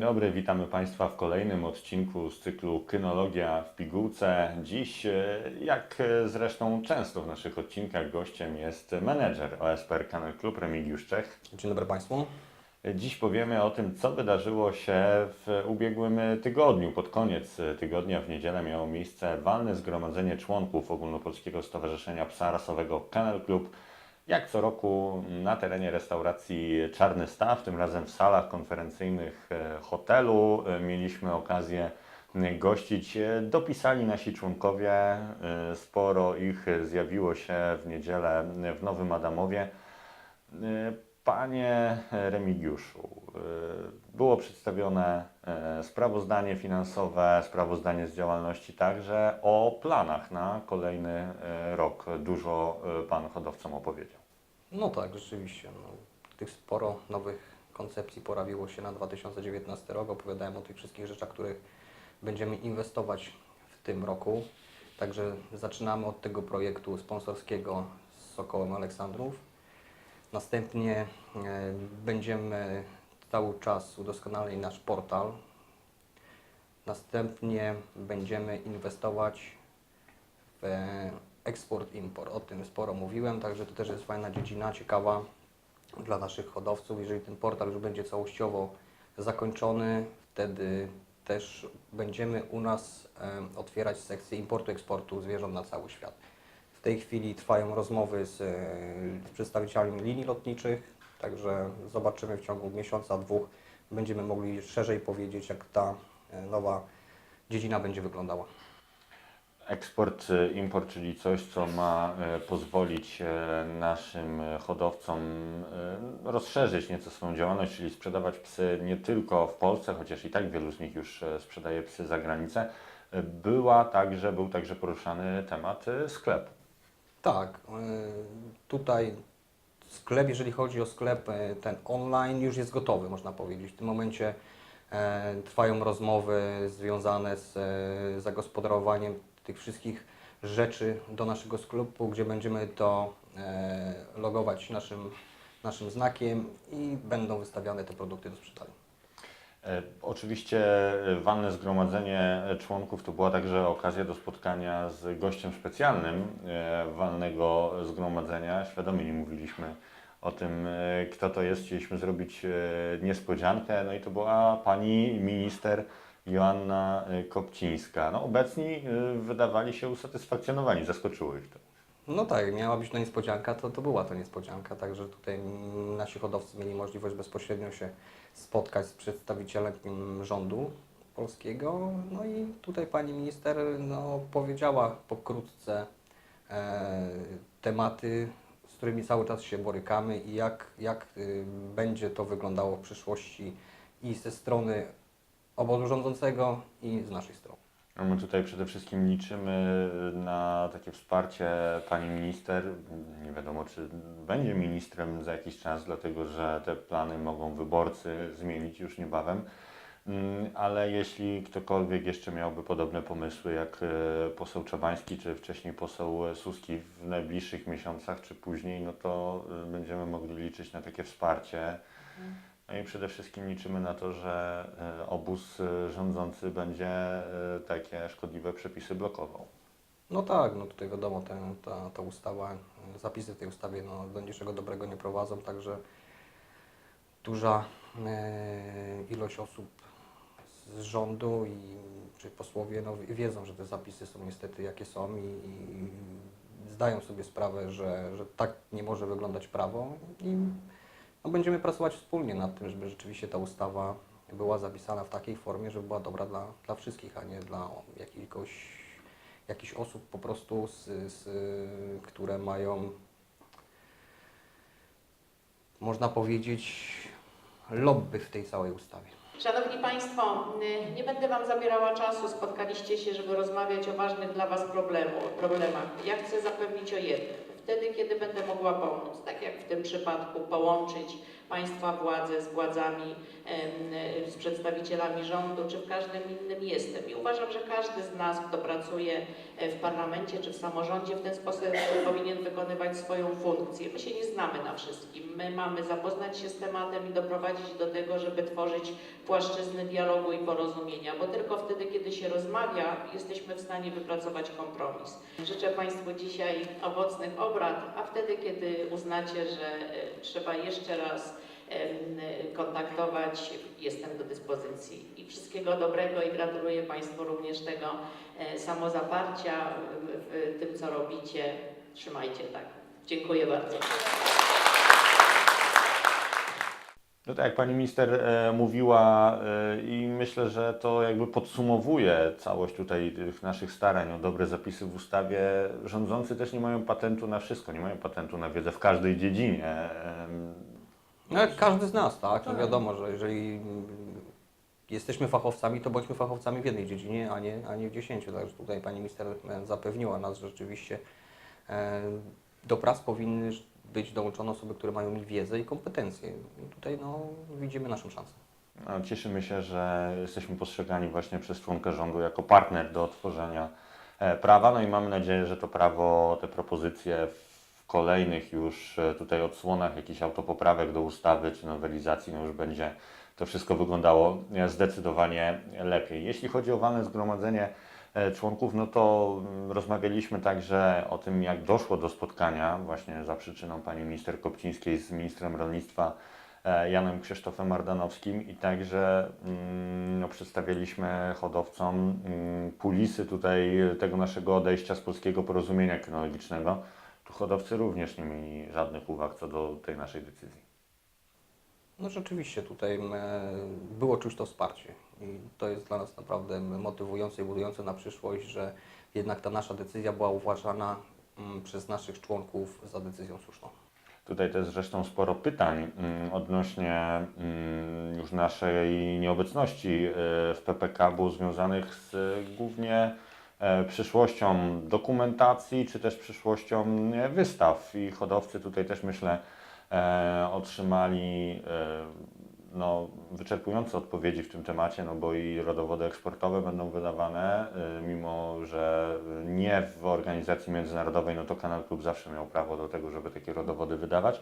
Dzień dobry, witamy Państwa w kolejnym odcinku z cyklu Kynologia w pigułce. Dziś, e, jak e, zresztą często w naszych odcinkach, gościem jest menedżer OSPR Kennel Club Remigiusz Czech. Dzień dobry Państwu. Dziś powiemy o tym, co wydarzyło się w ubiegłym tygodniu. Pod koniec tygodnia w niedzielę miało miejsce walne zgromadzenie członków Ogólnopolskiego Stowarzyszenia Psa Rasowego Kennel Club. Jak co roku na terenie restauracji Czarny Staw, tym razem w salach konferencyjnych e, hotelu, e, mieliśmy okazję gościć. E, Dopisali nasi członkowie, sporo ich zjawiło się w niedzielę w Nowym Adamowie. Panie Remigiuszu, było przedstawione sprawozdanie finansowe, sprawozdanie z działalności także o planach na kolejny rok. Dużo Pan hodowcom opowiedział. No tak, rzeczywiście. No, tych sporo nowych koncepcji pojawiło się na 2019 rok. Opowiadałem o tych wszystkich rzeczach, których będziemy inwestować w tym roku. Także zaczynamy od tego projektu sponsorskiego z Sokołem Aleksandrów. Następnie e, będziemy cały czas udoskonalali nasz portal. Następnie będziemy inwestować w eksport-import. O tym sporo mówiłem, także to też jest fajna dziedzina, ciekawa dla naszych hodowców. Jeżeli ten portal już będzie całościowo zakończony, wtedy też będziemy u nas em, otwierać sekcję importu-eksportu zwierząt na cały świat. W tej chwili trwają rozmowy z, e, z przedstawicielami linii lotniczych, także zobaczymy w ciągu miesiąca, dwóch będziemy mogli szerzej powiedzieć, jak ta e, nowa dziedzina będzie wyglądała. Eksport, import, czyli coś, co ma e, pozwolić e, naszym e, hodowcom rozszerzyć nieco swoją działalność, czyli sprzedawać psy nie tylko w Polsce, chociaż i tak wielu z nich już sprzedaje psy za granicę. Była także, był także poruszany temat sklepu. Tak, tutaj sklep, jeżeli chodzi o sklep ten online, już jest gotowy, można powiedzieć. W tym momencie trwają rozmowy związane z zagospodarowaniem tych wszystkich rzeczy do naszego sklepu, gdzie będziemy to e, logować naszym, naszym znakiem i będą wystawiane te produkty do sprzedaży. E, Oczywiście e, walne zgromadzenie członków to była także okazja do spotkania z gościem specjalnym walnego zgromadzenia. Świadomie nie mówiliśmy o tym, kto to jest. Chcieliśmy zrobić niespodziankę, no i to była pani minister Joanna e, Kopcińska. No, obecni e, wydawali się usatysfakcjonowani, zaskoczyło ich to. No tak, miała być to niespodzianka, to, to była to niespodzianka, także tutaj nasi hodowcy mieli możliwość bezpośrednio się spotkać z przedstawicielem mm, rządu polskiego. No i tutaj pani minister no, powiedziała pokrótce e, tematy, z którymi cały czas się borykamy i jak, jak y, będzie to wyglądało w przyszłości i ze strony obozu rządzącego i z naszej strony. My tutaj przede wszystkim liczymy na takie wsparcie pani minister. Nie wiadomo, czy będzie ministrem za jakiś czas, dlatego że te plany mogą wyborcy zmienić już niebawem. Mm, Ale jeśli ktokolwiek jeszcze miałby podobne pomysły jak e, poseł Czabański, czy wcześniej poseł Suski w najbliższych miesiącach, czy później, no to e, będziemy mogli liczyć na takie wsparcie. No i przede wszystkim liczymy na to, że e, obóz e, rządzący będzie e, takie szkodliwe przepisy blokował. No tak, no tutaj wiadomo, ten, ta, ta ustawa, zapisy w tej ustawie no, do niczego dobrego nie prowadzą, także duża e, ilość osób z rządu i czy posłowie no, wiedzą, że te zapisy są niestety jakie są i, i zdają sobie sprawę, że, że tak nie może wyglądać prawo i no, będziemy pracować wspólnie nad tym, żeby rzeczywiście ta ustawa była zapisana w takiej formie, żeby była dobra dla, dla wszystkich, a nie dla jakiegoś, jakichś osób po prostu, z, z, które mają, można powiedzieć, lobby w tej całej ustawie. Szanowni Państwo, y, nie będę Wam zabierała czasu. Spotkaliście się, żeby rozmawiać o ważnych dla Was problemu, problemach. Ja chcę zapewnić o jednym. Wtedy, kiedy będę mogła pomóc, tak jak w tym przypadku połączyć Państwa władzę z władzami, z przedstawicielami rządu, czy w każdym innym jestem. I uważam, że każdy z nas, kto pracuje e, w parlamencie czy w samorządzie, w ten sposób powinien wykonywać swoją funkcję. My się nie znamy na wszystkim. My mamy zapoznać się z tematem i doprowadzić do tego, żeby tworzyć płaszczyzny dialogu i porozumienia, bo tylko wtedy, kiedy się rozmawia, jesteśmy w stanie wypracować kompromis. Życzę Państwu dzisiaj owocnych obrad, a wtedy, kiedy uznacie, że e, trzeba jeszcze raz kontaktować, jestem do dyspozycji. I wszystkiego dobrego i gratuluję Państwu również tego e, samozaparcia w, tym, co robicie. Trzymajcie tak. Dziękuję bardzo. No tak jak pani minister e, mówiła e, i myślę, że to jakby podsumowuje całość tutaj tych naszych starań o dobre zapisy w ustawie. Rządzący też nie mają patentu na wszystko, nie mają patentu na wiedzę w każdej dziedzinie. No jak każdy z nas, tak? No Tak. wiadomo, że jeżeli jesteśmy fachowcami, to bądźmy fachowcami w jednej dziedzinie, a nie, a nie w dziesięciu. Także tutaj Pani Minister e, zapewniła nas, że rzeczywiście e, do prac powinny być dołączone osoby, które mają i wiedzę i kompetencje. I tutaj no, widzimy naszą szansę. No, cieszymy się, że jesteśmy postrzegani właśnie przez członka rządu jako partner do tworzenia e, prawa. No i mamy nadzieję, że to prawo, te propozycje w kolejnych już e, tutaj odsłonach jakichś autopoprawek do ustawy czy nowelizacji, no już będzie to wszystko wyglądało e, zdecydowanie lepiej. Jeśli chodzi o walne zgromadzenie e, członków, no to mm, rozmawialiśmy także o tym, jak doszło do spotkania właśnie za przyczyną pani minister Kopcińskiej z ministrem rolnictwa Janem Krzysztofem Ardanowskim i także mm, no, przedstawiliśmy hodowcom mm, kulisy tutaj tego naszego odejścia z polskiego porozumienia kynologicznego. Hodowcy również nie mieli żadnych uwag co do tej naszej decyzji. No rzeczywiście tutaj m, było czuć to wsparcie i to jest dla nas naprawdę motywujące i budujące na przyszłość, że jednak ta nasza decyzja była uważana mm, przez naszych członków za decyzją słuszną. Tutaj też zresztą sporo pytań mm, odnośnie mm, już naszej nieobecności e, w PPK było związanych z e, głównie e, przyszłością dokumentacji, czy też przyszłością e, wystaw. I hodowcy tutaj też myślę e, otrzymali e, no, wyczerpujące odpowiedzi w tym temacie, no bo i rodowody eksportowe będą wydawane, mimo że nie w organizacji międzynarodowej, no to Kanal Klub zawsze miał prawo do tego, żeby takie rodowody wydawać.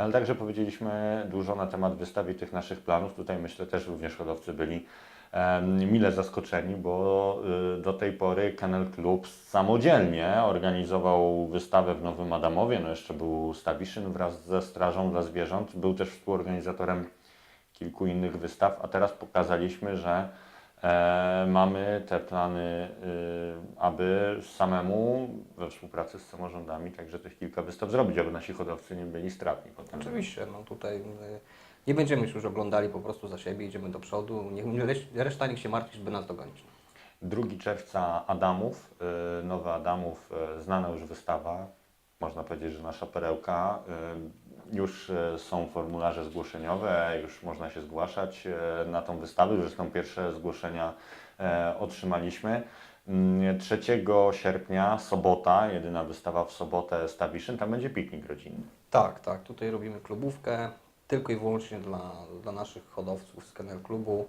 Ale także powiedzieliśmy dużo na temat wystaw i tych naszych planów. Tutaj myślę też również hodowcy byli mile zaskoczeni, bo y, do tej pory Kanal Klub samodzielnie organizował wystawę w Nowym Adamowie. No jeszcze był Stawiszyn wraz ze Strażą dla Zwierząt. Był też współorganizatorem kilku innych wystaw, a teraz pokazaliśmy, że mamy te plany, y, aby samemu we współpracy z samorządami także tych kilka wystaw zrobić, aby nasi hodowcy nie byli stratni potem. Oczywiście, no tutaj y, nie będziemy już oglądali po prostu za siebie, idziemy do przodu, niech reszta niech się martwi, żeby nas dogonić. 2 czerwca Adamów, y, Nowy Adamów, znana już wystawa, można powiedzieć, że nasza perełka. Już y, są formularze zgłoszeniowe, już można się zgłaszać y, na tą wystawę. Zresztą pierwsze zgłoszenia e, otrzymaliśmy. Mm, 3 sierpnia, sobota, jedyna wystawa w sobotę Stawiszyn, tam będzie piknik rodzinny. Tak, tak, tutaj robimy klubówkę tylko i wyłącznie dla, dla naszych hodowców z Kennel Klubu.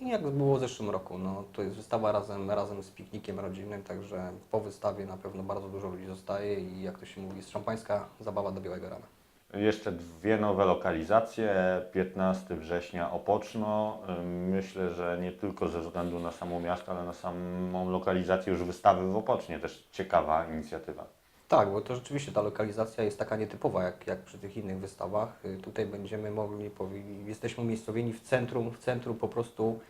I jak było w zeszłym roku, no, to jest wystawa razem, razem z piknikiem rodzinnym, także po wystawie na pewno bardzo dużo ludzi zostaje i jak to się mówi, jest szampańska zabawa do białego rana. Jeszcze dwie nowe lokalizacje. 15 września Opoczno. Myślę, że nie tylko ze względu na samo miasto, ale na samą lokalizację już wystawy w Opocznie. Też ciekawa inicjatywa. Tak, bo to rzeczywiście ta lokalizacja jest taka nietypowa jak, jak przy tych innych wystawach. Y, Tutaj będziemy mogli, jesteśmy umiejscowieni w centrum, w centrum po prostu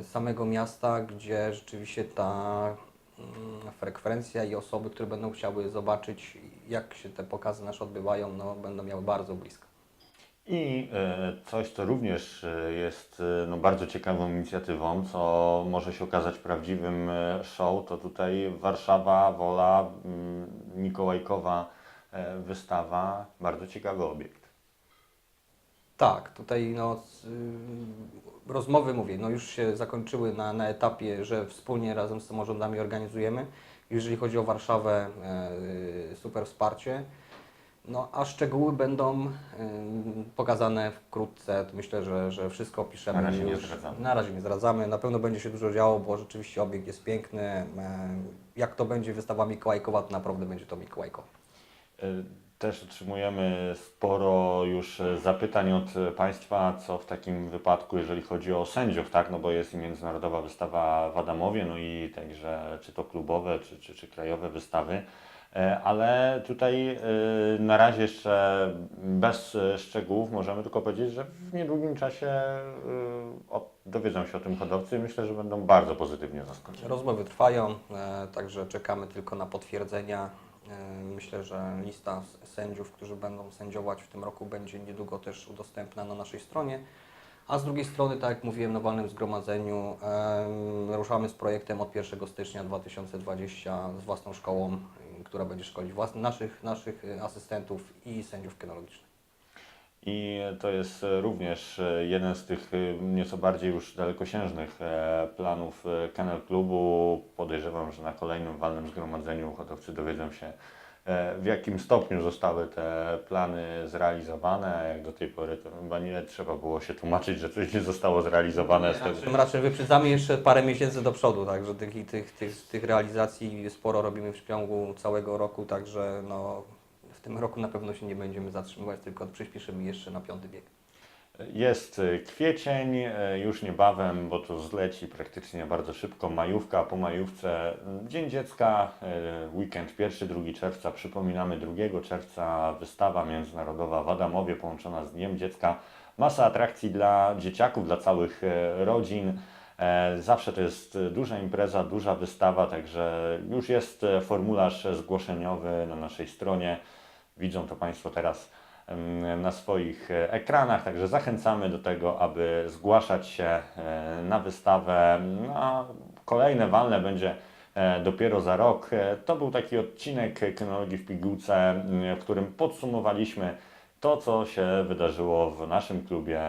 y, samego miasta, gdzie rzeczywiście ta mm, frekwencja i osoby, które będą chciały zobaczyć, jak się te pokazy nasze odbywają, no, będą miały bardzo blisko. I e, coś, co również e, jest e, no, bardzo ciekawą inicjatywą, co może się okazać prawdziwym show, to tutaj Warszawa, Wola, Mikołajkowa wystawa. Bardzo ciekawy obiekt. Tak, tutaj no, y, rozmowy, mówię, no już się zakończyły na, na etapie, że wspólnie razem z samorządami organizujemy. Jeżeli chodzi o Warszawę, e, super wsparcie. No, a szczegóły będą pokazane wkrótce. Myślę, że, że wszystko opiszemy Na razie nie już. zdradzamy. Na razie nie zdradzamy. Na pewno będzie się dużo działo, bo rzeczywiście obiekt jest piękny. Em, Jak to będzie wystawa Mikołajkowa, to naprawdę będzie to Mikołajkowa. Też otrzymujemy sporo już y, zapytań od y, Państwa, co w takim wypadku, jeżeli chodzi o sędziów, tak? No bo jest i międzynarodowa wystawa w Adamowie, no i także czy to klubowe, czy, czy, czy krajowe wystawy. E, Ale tutaj na razie jeszcze bez szczegółów możemy tylko powiedzieć, że w niedługim czasie dowiedzą się o tym hodowcy i myślę, że będą bardzo pozytywnie zaskoczeni. Rozmowy trwają, e, także czekamy tylko na potwierdzenia. E, Myślę, że lista sędziów, którzy będą sędziować w tym roku, będzie niedługo też udostępna na naszej stronie. A z drugiej strony, tak jak mówiłem na walnym zgromadzeniu, ruszamy z projektem od 1 stycznia 2020 z własną szkołą, która będzie szkolić naszych, naszych asystentów i sędziów kynologicznych. I to jest e, również e, jeden z tych e, nieco bardziej już dalekosiężnych planów Kennel Klubu. Podejrzewam, że na kolejnym walnym zgromadzeniu hodowcy dowiedzą się, w jakim stopniu zostały te plany zrealizowane. Jak do tej pory to chyba nie trzeba było się tłumaczyć, że coś nie zostało zrealizowane. Z tego, Tym raczej wyprzedzamy jeszcze parę miesięcy do przodu, także tych, tych, tych, tych realizacji sporo robimy w ciągu całego roku, także no, tym roku na pewno się nie będziemy zatrzymywać, tylko przyspieszymy jeszcze na piąty bieg. Jest e, kwiecień, e, już niebawem, bo to zleci praktycznie bardzo szybko, majówka, po majówce m, Dzień Dziecka, weekend 1-2 czerwca, przypominamy 2 czerwca wystawa międzynarodowa w Adamowie połączona z Dniem Dziecka. Masa atrakcji dla dzieciaków, dla całych rodzin. E, Zawsze to jest duża impreza, duża wystawa, także już jest formularz zgłoszeniowy na naszej stronie. Widzą to Państwo teraz na swoich e, ekranach, także zachęcamy do tego, aby zgłaszać się e, na wystawę. Na kolejne walne będzie e, dopiero za rok. To był taki odcinek Kynologii w pigułce, w którym podsumowaliśmy to, co się wydarzyło w naszym klubie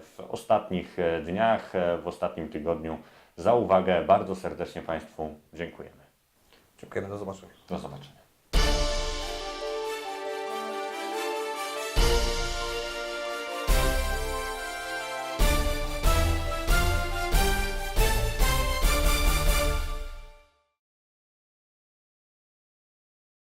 w ostatnich dniach, w ostatnim tygodniu. Za uwagę bardzo serdecznie Państwu dziękujemy. Dziękujemy, do zobaczenia. Do zobaczenia.